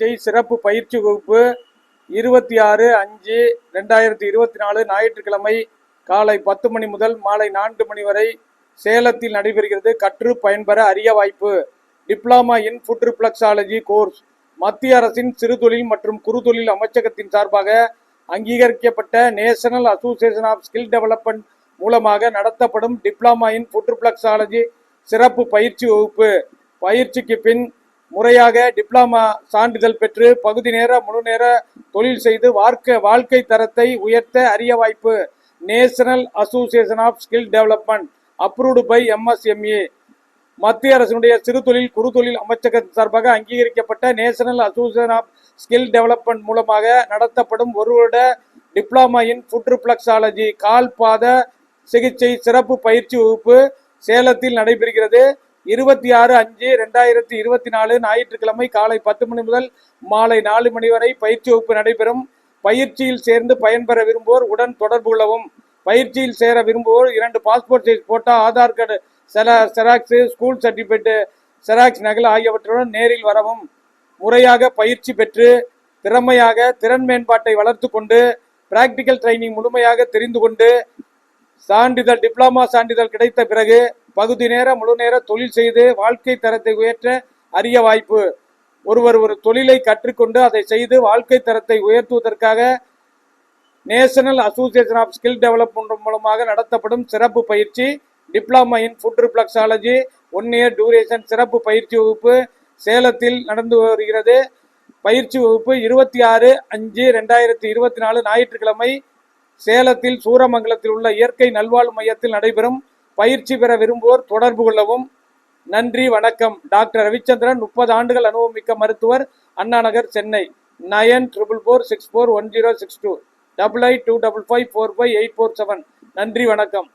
சிகிச்சை சிறப்பு பயிற்சி வகுப்பு இருபத்தி ஆறு அஞ்சு ரெண்டாயிரத்தி இருபத்தி நாலு ஞாயிற்றுக்கிழமை காலை பத்து மணி முதல் மாலை நான்கு மணி வரை சேலத்தில் நடைபெறுகிறது கற்று பயன்பெற அரிய வாய்ப்பு. Diploma in foot reflexology course. மத்திய அரசின் சிறுதொழில் மற்றும் குறுதொழில் அமைச்சகத்தின் சார்பாக அங்கீகரிக்கப்பட்ட national association of skill development மூலமாக நடத்தப்படும் டிப்ளமா இன் ஃபுட் ரிப்ளக்ஸாலஜி சிறப்பு பயிற்சி வகுப்பு. பயிற்சிக்கு பின் முறையாக டிப்ளமா சான்றிதழ் பெற்று பகுதி நேர முழு நேர தொழில் செய்து வாழ்க்கை வாழ்க்கை தரத்தை உயர்த்த அரிய வாய்ப்பு. National association of skill development approved by MSME. மத்திய அரசினுடைய சிறு தொழில் குறுதொழில் அமைச்சகத்தின் சார்பாக அங்கீகரிக்கப்பட்ட national association of skill development மூலமாக நடத்தப்படும் ஒரு வருட டிப்ளமா இன் ஃபுட் ரிப்ளக்ஸாலஜி கால்பாத சிகிச்சை சிறப்பு பயிற்சி வகுப்பு சேலத்தில் நடைபெறுகிறது. இருபத்தி ஆறு அஞ்சு ரெண்டாயிரத்தி இருபத்தி நாலு ஞாயிற்றுக்கிழமை காலை பத்து மணி முதல் மாலை நாலு மணி வரை பயிற்சி வகுப்பு நடைபெறும். பயிற்சியில் சேர்ந்து பயன்பெற விரும்புவோர் உடன் தொடர்பு கொள்ளவும். பயிற்சியில் சேர விரும்புவோர் இரண்டு passport size photo Aadhaar card செல செராக்ஸு ஸ்கூல் சர்டிஃபிகேட்டு செராக்ஸ் நகல் ஆகியவற்றுடன் நேரில் வரவும். முறையாக பயிற்சி பெற்று திறமையாக திறன் மேம்பாட்டை வளர்த்து கொண்டு பிராக்டிக்கல் ட்ரைனிங் முழுமையாக தெரிந்து கொண்டு சான்றிதழ் டிப்ளமா சான்றிதழ் கிடைத்த பிறகு பகுதி நேர முழு நேர தொழில் செய்து வாழ்க்கை தரத்தை உயர்த்த அரிய வாய்ப்பு. ஒருவர் ஒரு தொழிலை கற்றுக்கொண்டு அதை செய்து வாழ்க்கை தரத்தை உயர்த்துவதற்காக national association of skill development மூலமாக நடத்தப்படும் சிறப்பு பயிற்சி diploma in foot reflexology one year duration சிறப்பு பயிற்சி வகுப்பு சேலத்தில் நடந்து வருகிறது. பயிற்சி வகுப்பு இருபத்தி ஆறு அஞ்சு ரெண்டாயிரத்தி இருபத்தி நாலு ஞாயிற்றுக்கிழமை சேலத்தில் சூரமங்கலத்தில் உள்ள இயற்கை நல்வாழ்வு மையத்தில் நடைபெறும். பயிற்சி பெற விரும்புவோர் தொடர்பு கொள்ளவும். நன்றி வணக்கம். டாக்டர் ரவிச்சந்திரன் முப்பது ஆண்டுகள் அனுபவமிக்க மருத்துவர். Anna Nagar Chennai. Nine triple four six four one zero six two. Double eight two double five four five eight four seven. நன்றி வணக்கம்.